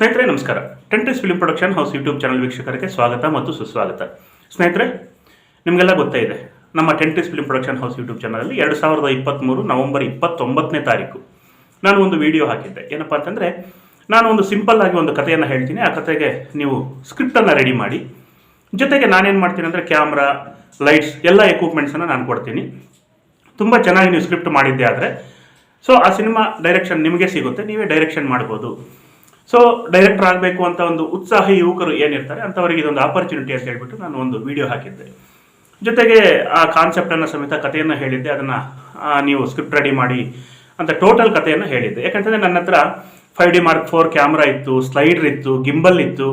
ಸ್ನೇಹಿತರೆ, ನಮಸ್ಕಾರ. Tentris film production house YouTube channel ವೀಕ್ಷಕರಿಗೆ ಸ್ವಾಗತ ಮತ್ತು ಸುಸ್ವಾಗತ. ಸ್ನೇಹಿತರೆ, ನಿಮಗೆಲ್ಲ ಗೊತ್ತೇ ಇದೆ, ನಮ್ಮ Tentris film production house YouTube ಚಾನಲಲ್ಲಿ ಎರಡು ಸಾವಿರದ ಇಪ್ಪತ್ತ್ಮೂರು ನವೆಂಬರ್ ಇಪ್ಪತ್ತೊಂಬತ್ತನೇ ತಾರೀಕು ನಾನು ಒಂದು ವಿಡಿಯೋ ಹಾಕಿದ್ದೆ. ಏನಪ್ಪ ಅಂತಂದರೆ, ನಾನು ಒಂದು ಸಿಂಪಲ್ ಆಗಿ ಒಂದು ಕಥೆಯನ್ನು ಹೇಳ್ತೀನಿ. ಆ ಕಥೆಗೆ ನೀವು ಸ್ಕ್ರಿಪ್ಟನ್ನು ರೆಡಿ ಮಾಡಿ. ಜೊತೆಗೆ ನಾನೇನು ಮಾಡ್ತೀನಿ ಅಂದರೆ ಕ್ಯಾಮ್ರಾ ಲೈಟ್ಸ್ ಎಲ್ಲ ಎಕ್ವಿಪ್ಮೆಂಟ್ಸನ್ನು ನಾನು ಕೊಡ್ತೀನಿ. ತುಂಬ ಚೆನ್ನಾಗಿ ನೀವು ಸ್ಕ್ರಿಪ್ಟ್ ಮಾಡಿದ್ದೆ ಆದರೆ ಸೊ ಆ ಸಿನಿಮಾ ಡೈರೆಕ್ಷನ್ ನಿಮಗೆ ಸಿಗುತ್ತೆ, ನೀವೇ ಡೈರೆಕ್ಷನ್ ಮಾಡ್ಬೋದು. ಸೊ ಡೈರೆಕ್ಟರ್ ಆಗಬೇಕು ಅಂತ ಒಂದು ಉತ್ಸಾಹಿ ಯುವಕರು ಏನಿರ್ತಾರೆ ಅಂಥವರಿಗೆ ಇದೊಂದು ಆಪರ್ಚುನಿಟಿ ಅಂತ ಹೇಳ್ಬಿಟ್ಟು ನಾನು ಒಂದು ವಿಡಿಯೋ ಹಾಕಿದ್ದೆ. ಜೊತೆಗೆ ಆ ಕಾನ್ಸೆಪ್ಟನ್ನು ಸಮೇತ ಕಥೆಯನ್ನು ಹೇಳಿದ್ದೆ. ಅದನ್ನು ನೀವು ಸ್ಕ್ರಿಪ್ಟ್ ರೆಡಿ ಮಾಡಿ ಅಂತ ಟೋಟಲ್ ಕಥೆಯನ್ನು ಹೇಳಿದ್ದೆ. ಯಾಕಂತಂದರೆ ನನ್ನ ಹತ್ರ five D mark four camera ಇತ್ತು ಸ್ಲೈಡರ್ ಇತ್ತು ಗಿಂಬಲ್ ಇತ್ತು.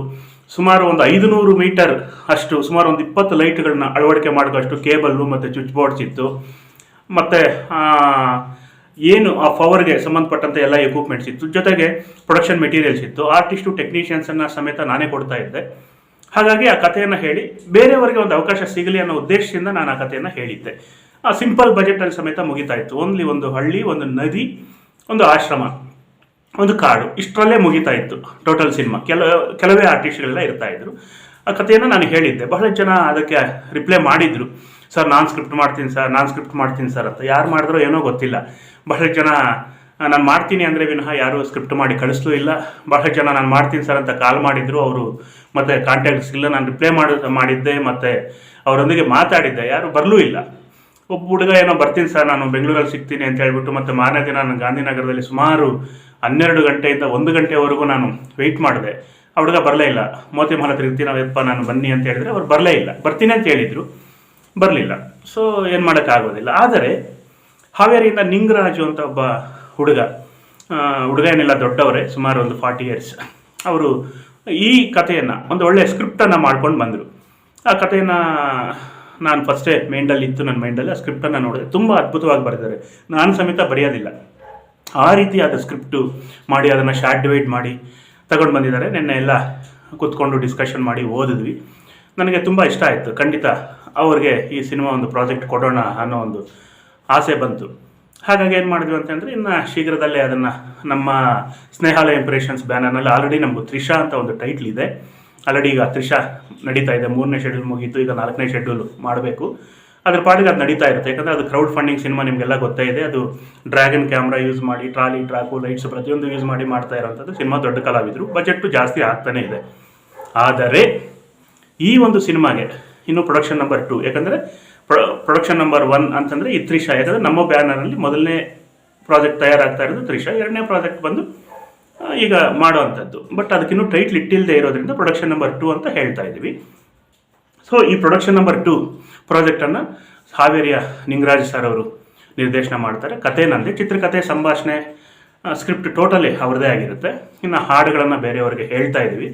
ಸುಮಾರು ಒಂದು ಐದುನೂರು ಮೀಟರ್ ಅಷ್ಟು, ಸುಮಾರು ಒಂದು ಇಪ್ಪತ್ತು ಲೈಟ್ಗಳನ್ನ ಅಳವಡಿಕೆ ಮಾಡೋಷ್ಟು ಕೇಬಲ್ಲು ಮತ್ತು ಸ್ವಿಚ್ ಬೋರ್ಡ್ಸ್ ಇತ್ತು. ಮತ್ತು ಏನು ಆ ಪವರ್ಗೆ ಸಂಬಂಧಪಟ್ಟಂಥ ಎಲ್ಲ ಎಕ್ವಿಪ್ಮೆಂಟ್ಸ್ ಇತ್ತು ಜೊತೆಗೆ ಪ್ರೊಡಕ್ಷನ್ ಮೆಟೀರಿಯಲ್ಸ್ ಇತ್ತು. ಆರ್ಟಿಸ್ಟು ಟೆಕ್ನಿಷಿಯನ್ಸನ್ನು ಸಮೇತ ನಾನೇ ಕೊಡ್ತಾ ಇದ್ದೆ. ಹಾಗಾಗಿ ಆ ಕಥೆಯನ್ನು ಹೇಳಿ ಬೇರೆಯವರಿಗೆ ಒಂದು ಅವಕಾಶ ಸಿಗಲಿ ಅನ್ನೋ ಉದ್ದೇಶದಿಂದ ನಾನು ಆ ಕಥೆಯನ್ನು ಹೇಳಿದ್ದೆ. ಆ ಸಿಂಪಲ್ ಬಜೆಟಲ್ಲಿ ಸಮೇತ ಮುಗಿತಾ ಇತ್ತು. ಓನ್ಲಿ ಒಂದು ಹಳ್ಳಿ, ಒಂದು ನದಿ, ಒಂದು ಆಶ್ರಮ, ಒಂದು ಕಾಡು, ಇಷ್ಟರಲ್ಲೇ ಮುಗಿತಾ ಇತ್ತು ಟೋಟಲ್ ಸಿನಿಮಾ ಕೆಲ, ಕೆಲವೇ ಆರ್ಟಿಸ್ಟ್ಗಳೆಲ್ಲ ಇರ್ತಾ ಇದ್ರು. ಆ ಕಥೆಯನ್ನು ನಾನು ಹೇಳಿದ್ದೆ. ಬಹಳ ಜನ ಅದಕ್ಕೆ ರಿಪ್ಲೈ ಮಾಡಿದ್ರು. ಸರ್, ನಾನು ಸ್ಕ್ರಿಪ್ಟ್ ಮಾಡ್ತೀನಿ, ಸರ್, ನಾನು ಸ್ಕ್ರಿಪ್ಟ್ ಮಾಡ್ತೀನಿ, ಸರ್ ಅಂತ. ಯಾರು ಮಾಡಿದ್ರೋ ಏನೋ ಗೊತ್ತಿಲ್ಲ. ಬಹಳ ಜನ ನಾನು ಮಾಡ್ತೀನಿ ಅಂದರೆ ವಿನಃ ಯಾರೂ ಸ್ಕ್ರಿಪ್ಟ್ ಮಾಡಿ ಕಳಿಸ್ಲೂ ಇಲ್ಲ. ಬಹಳ ಜನ, ನಾನು ಮಾಡ್ತೀನಿ, ಸರ್ ಅಂತ ಕಾಲ್ ಮಾಡಿದ್ರು. ಅವರು ಮತ್ತು ಕಾಂಟ್ಯಾಕ್ಟ್ಸ್ ಇಲ್ಲ. ನಾನು ರಿಪ್ಲೈ ಮಾಡಿ, ಮಾಡಿದ್ದೆ. ಮತ್ತು ಅವರೊಂದಿಗೆ ಮಾತಾಡಿದ್ದೆ. ಯಾರು ಬರಲೂ ಇಲ್ಲ. ಒಬ್ಬ ಹುಡುಗ ಏನೋ, ಬರ್ತೀನಿ, ಸರ್, ನಾನು ಬೆಂಗಳೂರಲ್ಲಿ ಸಿಗ್ತೀನಿ ಅಂತ ಹೇಳ್ಬಿಟ್ಟು ಮತ್ತೆ ಮಾರನೇ ದಿನ ನಾನು ಗಾಂಧಿನಗರದಲ್ಲಿ ಸುಮಾರು ಹನ್ನೆರಡು ಗಂಟೆಯಿಂದ ಒಂದು ಗಂಟೆವರೆಗೂ ನಾನು ವೆಯ್ಟ್ ಮಾಡಿದೆ. ಆ ಹುಡುಗ ಬರಲೇ ಇಲ್ಲ. ಮೋತಿ ಮಹಲ ಯಪ್ಪ ನಾನು ಬನ್ನಿ ಅಂತ ಹೇಳಿದ್ರೆ ಅವ್ರು ಬರಲೇ ಇಲ್ಲ. ಬರ್ತೀನಿ ಅಂತ ಹೇಳಿದರು. ಬರಲಿಲ್ಲ. ಸೊ ಏನು ಮಾಡೋಕ್ಕಾಗೋದಿಲ್ಲ ಆದರೆ, ಹಾವೇರಿಯಿಂದ ನಿಂಗರಾಜು ಅಂತ ಒಬ್ಬ ಹುಡುಗ ಹುಡುಗ ಏನಿಲ್ಲ, ದೊಡ್ಡವರೇ, ಸುಮಾರು ಒಂದು ಫಾರ್ಟಿ ಇಯರ್ಸ್ ಅವರು ಈ ಕಥೆಯನ್ನು, ಒಂದು ಒಳ್ಳೆಯ ಸ್ಕ್ರಿಪ್ಟನ್ನು ಮಾಡ್ಕೊಂಡು ಬಂದರು. ಆ ಕಥೆಯನ್ನು ನಾನು ಫಸ್ಟೇ ಮೈಂಡಲ್ಲಿ ಇತ್ತು ನನ್ನ ಮೈಂಡಲ್ಲಿ ಆ ಸ್ಕ್ರಿಪ್ಟನ್ನು ನೋಡಿದೆ. ತುಂಬ ಅದ್ಭುತವಾಗಿ ಬರೆದಿದ್ದಾರೆ. ನಾನು ಸಮೇತ ಬರೆಯೋದಿಲ್ಲ. ಆ ರೀತಿಯಾದ ಸ್ಕ್ರಿಪ್ಟು ಮಾಡಿ, ಅದನ್ನು ಶಾರ್ಟ್ ಡಿವೈಡ್ ಮಾಡಿ ತಗೊಂಡು ಬಂದಿದ್ದಾರೆ. ನಿನ್ನೆ ಎಲ್ಲ ಕೂತ್ಕೊಂಡು ಡಿಸ್ಕಷನ್ ಮಾಡಿ ಓದಿದ್ವಿ. ನನಗೆ ತುಂಬ ಇಷ್ಟ ಆಯಿತು. ಖಂಡಿತ ಅವ್ರಿಗೆ ಈ ಸಿನಿಮಾ ಒಂದು ಪ್ರಾಜೆಕ್ಟ್ ಕೊಡೋಣ ಅನ್ನೋ ಒಂದು ಆಸೆ ಬಂತು. ಹಾಗಾಗಿ ಏನು ಮಾಡಿದ್ವಿ ಅಂತಂದರೆ ಇನ್ನು ಶೀಘ್ರದಲ್ಲೇ ಅದನ್ನು ನಮ್ಮ ಸ್ನೇಹಾಲಯ ಇಂಪ್ರೆಷನ್ಸ್ ಬ್ಯಾನರ್ನಲ್ಲಿ ಆಲ್ರೆಡಿ ನಮಗೂ ತ್ರಿಷಾ ಅಂತ ಒಂದು ಟೈಟ್ಲ್ ಇದೆ. ಆಲ್ರೆಡಿ ಈಗ ತ್ರಿಷಾ ನಡೀತಾ ಇದೆ. ಮೂರನೇ ಶೆಡ್ಯೂಲ್ ಮುಗೀತು, ಈಗ ನಾಲ್ಕನೇ ಶೆಡ್ಯೂಲ್ ಮಾಡಬೇಕು. ಅದ್ರ ಪಾಡಿಗೆ ಅದು ನಡೀತಾ ಇರುತ್ತೆ. ಯಾಕಂದರೆ ಅದು ಕ್ರೌಡ್ ಫಂಡಿಂಗ್ ಸಿನಿಮಾ ನಿಮಗೆಲ್ಲ ಗೊತ್ತೇ ಇದೆ. ಅದು ಡ್ರ್ಯಾಗನ್ ಕ್ಯಾಮ್ರಾ ಯೂಸ್ ಮಾಡಿ ಟ್ರಾಲಿ ಟ್ರಾಕು ಲೈಟ್ಸ್ ಪ್ರತಿಯೊಂದು ಯೂಸ್ ಮಾಡಿ ಮಾಡ್ತಾ ಇರೋಂಥದ್ದು ಸಿನಿಮಾ ದೊಡ್ಡ ಕಲಾವಿದರು. ಬಜೆಟ್ಟು ಜಾಸ್ತಿ ಆಗ್ತಾನೇ ಇದೆ. ಆದರೆ ಈ ಒಂದು ಸಿನಿಮಾಗೆ ಇನ್ನು ಪ್ರೊಡಕ್ಷನ್ ನಂಬರ್ ಟು ಯಾಕಂದರೆ ಪ್ರೊಡಕ್ಷನ್ ನಂಬರ್ ಒನ್ ಅಂತಂದರೆ ಈ ತ್ರಿಷಾ. ಯಾಕಂದರೆ ನಮ್ಮ ಬ್ಯಾನರಲ್ಲಿ ಮೊದಲನೇ ಪ್ರಾಜೆಕ್ಟ್ ತಯಾರಾಗ್ತಾ ಇರೋದು ತ್ರಿಷಾ. ಎರಡನೇ ಪ್ರಾಜೆಕ್ಟ್ ಬಂದು ಈಗ ಮಾಡುವಂಥದ್ದು. ಬಟ್ ಅದಕ್ಕಿನ್ನೂ ಟೈಟ್ಲ್ ಇಟ್ಟಿಲ್ಲದೆ ಇರೋದ್ರಿಂದ ಪ್ರೊಡಕ್ಷನ್ ನಂಬರ್ ಟು ಅಂತ ಹೇಳ್ತಾ ಇದ್ದೀವಿ. ಸೊ ಈ ಪ್ರೊಡಕ್ಷನ್ ನಂಬರ್ ಟು ಪ್ರಾಜೆಕ್ಟನ್ನು ಹಾವೇರಿಯ ನಿಂಗರಾಜ್ ಸರ್ ಅವರು ನಿರ್ದೇಶನ ಮಾಡ್ತಾರೆ. ಕತೆ ನಂದೆ ಚಿತ್ರಕಥೆ ಸಂಭಾಷಣೆ ಸ್ಕ್ರಿಪ್ಟ್ ಟೋಟಲಿ ಅವ್ರದ್ದೇ ಆಗಿರುತ್ತೆ. ಇನ್ನು ಹಾಡುಗಳನ್ನು ಬೇರೆಯವರಿಗೆ ಹೇಳ್ತಾ ಇದ್ದೀವಿ.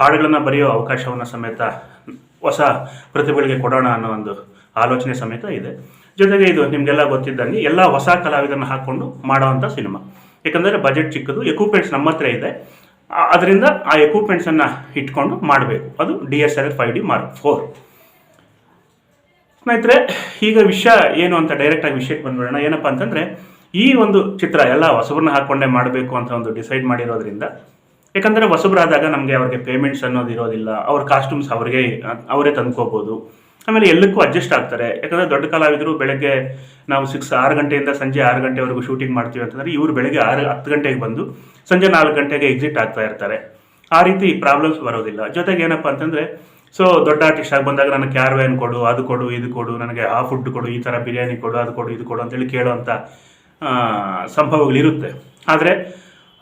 ಹಾಡುಗಳನ್ನು ಬರೆಯೋ ಅವಕಾಶವನ್ನು ಸಮೇತ ಹೊಸ ಪ್ರತಿಭೆಗಳಿಗೆ ಕೊಡೋಣ ಅನ್ನೋ ಒಂದು ಆಲೋಚನೆ ಸಮೇತ ಇದೆ. ಜೊತೆಗೆ ಇದು ನಿಮಗೆಲ್ಲ ಗೊತ್ತಿದ್ದಂಗೆ ಎಲ್ಲ ಹೊಸ ಕಲಾವಿದರನ್ನ ಹಾಕ್ಕೊಂಡು ಮಾಡೋವಂಥ ಸಿನಿಮಾ. ಯಾಕಂದರೆ ಬಜೆಟ್ ಚಿಕ್ಕದು ಎಕ್ವಿಪ್ಮೆಂಟ್ಸ್ ನಮ್ಮ ಹತ್ರ ಇದೆ. ಅದರಿಂದ ಆ ಎಕ್ವಿಪ್ಮೆಂಟ್ಸನ್ನು ಇಟ್ಕೊಂಡು ಮಾಡಬೇಕು. ಅದು D S L five D mark four ಸ್ನೇಹಿತರೆ, ಈಗ ವಿಷಯ ಏನು ಅಂತ ಡೈರೆಕ್ಟಾಗಿ ವಿಷಯಕ್ಕೆ ಬಂದ್ಬಿಡೋಣ. ಏನಪ್ಪ ಅಂತಂದರೆ, ಈ ಒಂದು ಚಿತ್ರ ಎಲ್ಲ ಹೊಸಬ್ರನ್ನ ಹಾಕ್ಕೊಂಡೇ ಮಾಡಬೇಕು ಅಂತ ಒಂದು ಡಿಸೈಡ್ ಮಾಡಿರೋದ್ರಿಂದ ಯಾಕಂದರೆ ಹೊಸಬ್ರಾದಾಗ ನಮಗೆ ಅವ್ರಿಗೆ ಪೇಮೆಂಟ್ಸ್ ಅನ್ನೋದು ಇರೋದಿಲ್ಲ. ಅವ್ರ ಕಾಸ್ಟ್ಯೂಮ್ಸ್ ಅವ್ರಿಗೆ, ಅವರೇ ತಂದ್ಕೋಬೋದು. ಆಮೇಲೆ ಎಲ್ಲಕ್ಕೂ ಅಡ್ಜಸ್ಟ್ ಆಗ್ತಾರೆ. ಯಾಕಂದರೆ ದೊಡ್ಡ ಕಲಾವಿದರು ಬೆಳಗ್ಗೆ ನಾವು ಸಿಕ್ಸ್ ಆರು ಗಂಟೆಯಿಂದ ಸಂಜೆ ಆರು ಗಂಟೆವರೆಗೂ ಶೂಟಿಂಗ್ ಮಾಡ್ತೀವಿ ಅಂತಂದರೆ ಇವರು ಬೆಳಗ್ಗೆ ಆರು, ಹತ್ತು ಗಂಟೆಗೆ ಬಂದು ಸಂಜೆ ನಾಲ್ಕು ಗಂಟೆಗೆ ಎಕ್ಸಿಟ್ ಆಗ್ತಾ ಇರ್ತಾರೆ. ಆ ರೀತಿ ಪ್ರಾಬ್ಲಮ್ಸ್ ಬರೋದಿಲ್ಲ. ಜೊತೆಗೆ ಏನಪ್ಪ ಅಂತಂದರೆ ಸೊ ದೊಡ್ಡ ಆರ್ಟಿಸ್ಟ್ ಆಗಿ ಬಂದಾಗ ನನಗೆ ಕ್ಯಾರ್ವ್ಯಾನ್ ಕೊಡು, ಅದು ಕೊಡು, ಇದು ಕೊಡು, ನನಗೆ ಆ ಫುಡ್ ಕೊಡು, ಈ ಥರ ಬಿರಿಯಾನಿ ಕೊಡು, ಅದು ಕೊಡು, ಇದು ಕೊಡು ಅಂತೇಳಿ ಕೇಳೋವಂಥ ಸಂಭವಗಳು ಸಂಭವಗಳಿರುತ್ತೆ ಆದರೆ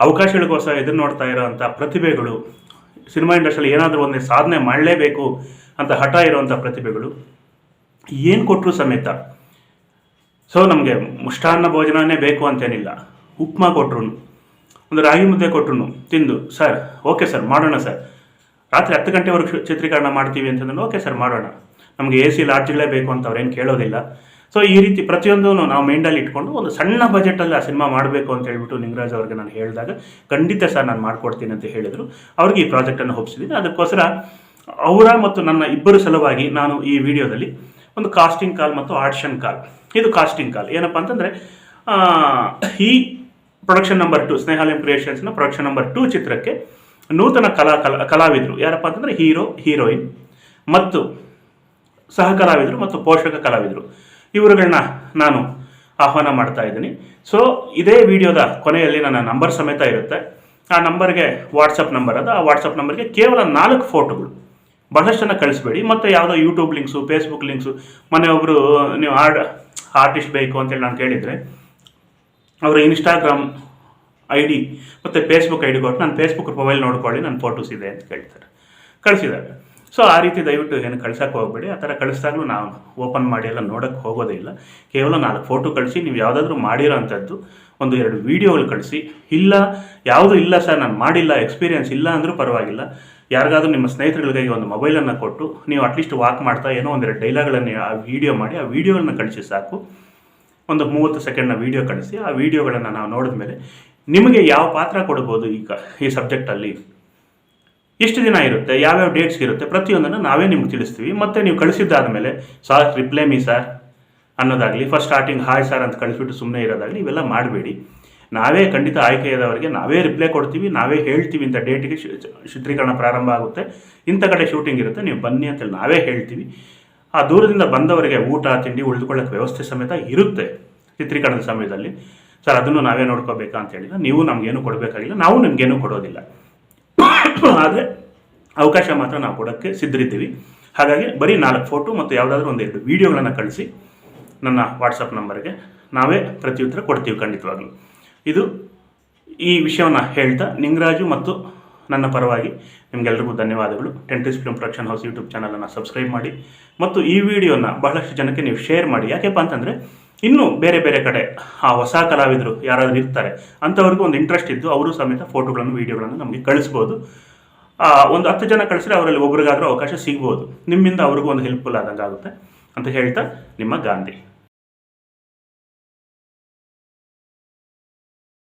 ಅವಕಾಶಗಳಿಗೋಸ್ಕರ ಎದುರು ನೋಡ್ತಾ ಇರೋವಂಥ ಪ್ರತಿಭೆಗಳು, ಸಿನಿಮಾ ಇಂಡಸ್ಟ್ರಿಯಲ್ಲಿ ಏನಾದರೂ ಒಂದೇ ಸಾಧನೆ ಮಾಡಲೇಬೇಕು ಅಂತ ಹಠ ಇರುವಂಥ ಪ್ರತಿಭೆಗಳು ಏನು ಕೊಟ್ಟರು ಸಮೇತ? ಸೊ ನಮಗೆ ಮುಷ್ಟಾನ್ನ ಭೋಜನವೇ ಬೇಕು ಅಂತೇನಿಲ್ಲ. ಉಪ್ಮಾ ಕೊಟ್ಟರು ಒಂದು ರಾಗಿ ಮುದ್ದೆ ಕೊಟ್ಟರು ತಿಂದು, ಸರ್, ಓಕೆ ಸರ್, ಮಾಡೋಣ ಸರ್. ರಾತ್ರಿ ಹತ್ತು ಗಂಟೆವರೆಗೂ ಚಿತ್ರೀಕರಣ ಮಾಡ್ತೀವಿ ಅಂತಂದ್ರೆ ಓಕೆ ಸರ್, ಮಾಡೋಣ. ನಮಗೆ ಎ ಸಿ ಲಾಡ್ಜ್ಗಳೇ ಬೇಕು ಅಂತ ಅವ್ರೇನು ಕೇಳೋದಿಲ್ಲ. ಸೊ ಈ ರೀತಿ ಪ್ರತಿಯೊಂದು ನಾವು ಮೈಂಡಲ್ಲಿ ಇಟ್ಕೊಂಡು ಒಂದು ಸಣ್ಣ ಬಜೆಟಲ್ಲಿ ಆ ಸಿನಿಮಾ ಮಾಡಬೇಕು ಅಂತ ಹೇಳ್ಬಿಟ್ಟು ನಿಂಗರಾಜ್ ಅವ್ರಿಗೆ ನಾನು ಹೇಳಿದಾಗ, ಖಂಡಿತ ಸರ್ ನಾನು ಮಾಡ್ಕೊಡ್ತೀನಿ ಅಂತ ಹೇಳಿದರು. ಅವ್ರಿಗೆ ಈ ಪ್ರಾಜೆಕ್ಟನ್ನು ಒಪ್ಪಿಸಿದ್ದೀನಿ ಅದಕ್ಕೋಸ್ಕರ ಅವರ ಮತ್ತು ನನ್ನ ಇಬ್ಬರು ಸಲುವಾಗಿ ನಾನು ಈ ವಿಡಿಯೋದಲ್ಲಿ ಒಂದು ಕಾಸ್ಟಿಂಗ್ ಕಾಲ್ ಮತ್ತು ಆಡಿಷನ್ ಕಾಲ್ ಇದು ಕಾಸ್ಟಿಂಗ್ ಕಾಲ್ ಏನಪ್ಪ ಅಂತಂದರೆ ಈ ಪ್ರೊಡಕ್ಷನ್ ನಂಬರ್ ಟು ಸ್ನೇಹಾಲಯಂ ಕ್ರಿಯೇಷನ್ಸ್ನ ಪ್ರೊಡಕ್ಷನ್ ನಂಬರ್ ಟು ಚಿತ್ರಕ್ಕೆ ನೂತನ ಕಲಾ ಕಲಾ, ಕಲಾವಿದರು. ಯಾರಪ್ಪ ಅಂತಂದರೆ ಹೀರೋ, ಹೀರೋಯಿನ್ ಮತ್ತು ಸಹ ಕಲಾವಿದರು ಮತ್ತು ಪೋಷಕ ಕಲಾವಿದರು. ಇವರುಗಳನ್ನ ನಾನು ಆಹ್ವಾನ ಮಾಡ್ತಾ ಇದ್ದೀನಿ. ಸೊ ಇದೇ ವಿಡಿಯೋದ ಕೊನೆಯಲ್ಲಿ ನನ್ನ ನಂಬರ್ ಸಮೇತ ಇರುತ್ತೆ. ಆ ನಂಬರ್ಗೆ ವಾಟ್ಸಪ್ ನಂಬರ್ ಅದು. ಆ ವಾಟ್ಸಪ್ ನಂಬರ್ಗೆ ಕೇವಲ ನಾಲ್ಕು ಫೋಟೋಗಳು ಬಹಳಷ್ಟು ಜನ ಕಳಿಸ್ಬೇಡಿ. ಮತ್ತು ಯಾವುದೋ ಯೂಟ್ಯೂಬ್ ಲಿಂಕ್ಸು ಫೇಸ್ಬುಕ್ ಲಿಂಕ್ಸು ಮನೆಯೊಬ್ಬರು ನೀವು ಆರ್ಡ್ ಆರ್ಟಿಸ್ಟ್ ಬೇಕು ಅಂತೇಳಿ ನಾನು ಕೇಳಿದರೆ, ಅವರ ಇನ್ಸ್ಟಾಗ್ರಾಮ್ ಐ ಡಿ ಮತ್ತು ಫೇಸ್ಬುಕ್ ಐ ಡಿ ಕೊಟ್ಟು ನಾನು ಫೇಸ್ಬುಕ್ ಪ್ರೊಫೈಲ್ ನೋಡ್ಕೊಳ್ಳಿ, ನನ್ನ ಫೋಟೋಸ್ ಇದೆ ಅಂತ ಕೇಳ್ತಾರೆ. ಕಳಿಸಿದ್ದಾರೆ. ಸೊ ಆ ರೀತಿ ದಯವಿಟ್ಟು ಏನು ಕಳ್ಸೋಕ್ಕೆ ಹೋಗಬೇಡಿ. ಆ ಥರ ಕಳಿಸ್ದಾಗಲೂ ನಾವು ಓಪನ್ ಮಾಡಿ ಎಲ್ಲ ನೋಡೋಕ್ಕೆ ಹೋಗೋದೇ ಇಲ್ಲ. ಕೇವಲ ನಾಲ್ಕು ಫೋಟೋ ಕಳಿಸಿ, ನೀವು ಯಾವುದಾದ್ರೂ ಮಾಡಿರೋ ಅಂಥದ್ದು ಒಂದು ಎರಡು ವೀಡಿಯೋಗಳು ಕಳಿಸಿ. ಇಲ್ಲ, ಯಾವುದು ಇಲ್ಲ ಸರ್, ನಾನು ಮಾಡಿಲ್ಲ ಎಕ್ಸ್ಪೀರಿಯನ್ಸ್ ಇಲ್ಲ ಅಂದರೂ ಪರವಾಗಿಲ್ಲ. ಯಾರಿಗಾದ್ರೂ ನಿಮ್ಮ ಸ್ನೇಹಿತರುಗಳಿಗೆ ಒಂದು ಮೊಬೈಲನ್ನು ಕೊಟ್ಟು, ನೀವು ಅಟ್ಲೀಸ್ಟ್ ವಾಕ್ ಮಾಡ್ತಾ ಏನೋ ಒಂದೆರಡು ಡೈಲಾಗ್ಗಳನ್ನು ಆ ವೀಡಿಯೋ ಮಾಡಿ, ಆ ವೀಡಿಯೋಗಳನ್ನ ಕಳಿಸಿ ಸಾಕು. ಒಂದು ಮೂವತ್ತು ಸೆಕೆಂಡ್ನ ವೀಡಿಯೋ ಕಳಿಸಿ, ಆ ವೀಡಿಯೋಗಳನ್ನು ನಾವು ನೋಡಿದ ಮೇಲೆ ನಿಮಗೆ ಯಾವ ಪಾತ್ರ ಕೊಡ್ಬೋದು ಈಗ ಈ ಸಬ್ಜೆಕ್ಟಲ್ಲಿ ಎಷ್ಟು ದಿನ ಇರುತ್ತೆ, ಯಾವ್ಯಾವ ಡೇಟ್ಸ್ ಇರುತ್ತೆ ಪ್ರತಿಯೊಂದನ್ನು ನಾವೇ ನಿಮ್ಗೆ ತಿಳಿಸ್ತೀವಿ. ಮತ್ತು ನೀವು ಕಳಿಸಿದ್ದಾದ ಮೇಲೆ ಸಾರ್ ರಿಪ್ಲೈ ಮೀ ಸರ್ ಅನ್ನೋದಾಗಲಿ ಫಸ್ಟ್ ಸ್ಟಾರ್ಟಿಂಗ್ ಹಾಯ್ ಸರ್ ಅಂತ ಕಳಿಸ್ಬಿಟ್ಟು ಸುಮ್ಮನೆ ಇರೋದಾಗಲಿ, ಇವೆಲ್ಲ ಮಾಡಬೇಡಿ. ನಾವೇ ಖಂಡಿತ ಆಯ್ಕೆಯಾದವರಿಗೆ ನಾವೇ ರಿಪ್ಲೈ ಕೊಡ್ತೀವಿ, ನಾವೇ ಹೇಳ್ತೀವಿ ಇಂಥ ಡೇಟಿಗೆ ಚಿತ್ರೀಕರಣ ಪ್ರಾರಂಭ ಆಗುತ್ತೆ. ಇಂಥ ಕಡೆ ಶೂಟಿಂಗ್ ಇರುತ್ತೆ, ನೀವು ಬನ್ನಿ ಅಂತೇಳಿ ನಾವೇ ಹೇಳ್ತೀವಿ. ಆ ದೂರದಿಂದ ಬಂದವರಿಗೆ ಊಟ, ತಿಂಡಿ ಉಳಿದುಕೊಳ್ಳೋಕೆ ವ್ಯವಸ್ಥೆ ಸಮೇತ ಇರುತ್ತೆ ಚಿತ್ರೀಕರಣದ ಸಮಯದಲ್ಲಿ. ಸರ್, ಅದನ್ನು ನಾವೇ ನೋಡ್ಕೋಬೇಕಾ? ಅಂತ ಹೇಳಿಲ್ಲ. ನೀವು ನಮಗೇನು ಕೊಡಬೇಕಾಗಿಲ್ಲ. ನಾವು ನಿಮಗೇನು ಕೊಡೋದಿಲ್ಲ. ಆದರೆ ಅವಕಾಶ ಮಾತ್ರ ನಾವು ಕೊಡೋಕ್ಕೆ ಸಿದ್ಧರಿದ್ದೀವಿ. ಹಾಗಾಗಿ ಬರೀ ನಾಲ್ಕು ಫೋಟೋ ಮತ್ತು ಯಾವುದಾದ್ರೂ ಒಂದೆರಡು ವೀಡಿಯೋಗಳನ್ನು ಕಳಿಸಿ ನನ್ನ ವಾಟ್ಸಪ್ ನಂಬರ್ಗೆ. ನಾವೇ ಪ್ರತ್ಯುತ್ತರ ಕೊಡ್ತೀವಿ ಖಂಡಿತವಾಗ್ಲೂ. ಇದು ಈ ವಿಷಯವನ್ನು ಹೇಳ್ತಾ ನಿಂಗರಾಜು ಮತ್ತು ನನ್ನ ಪರವಾಗಿ ನಿಮಗೆಲ್ಲರಿಗೂ ಧನ್ಯವಾದಗಳು. Tentris film production house YouTube ಚಾನಲನ್ನು ಸಬ್ಸ್ಕ್ರೈಬ್ ಮಾಡಿ. ಮತ್ತು ಈ ವಿಡಿಯೋನ ಬಹಳಷ್ಟು ಜನಕ್ಕೆ ನೀವು ಶೇರ್ ಮಾಡಿ. ಯಾಕೆಪ್ಪ ಅಂತಂದರೆ ಇನ್ನೂ ಬೇರೆ ಬೇರೆ ಕಡೆ ಆ ಹೊಸ ಕಲಾವಿದರು ಯಾರಾದರೂ ಇರ್ತಾರೆ, ಅಂಥವ್ರಿಗೂ ಒಂದು ಇಂಟ್ರೆಸ್ಟ್ ಇದ್ದು ಅವರು ಸಮೇತ ಫೋಟೋಗಳನ್ನು ವೀಡಿಯೋಗಳನ್ನು ನಮಗೆ ಕಳಿಸ್ಬೋದು. ಒಂದು ಹತ್ತು ಜನ ಕಳಿಸಿದ್ರೆ ಅವರಲ್ಲಿ ಒಬ್ಬರಿಗಾದರೂ ಅವಕಾಶ ಸಿಗ್ಬೋದು. ನಿಮ್ಮಿಂದ ಅವ್ರಿಗೂ ಒಂದು ಹೆಲ್ಪ್ಫುಲ್ ಆದಂಗೆ ಆಗುತ್ತೆ ಅಂತ ಹೇಳ್ತಾ ನಿಮ್ಮ ಗಾಂಧಿ.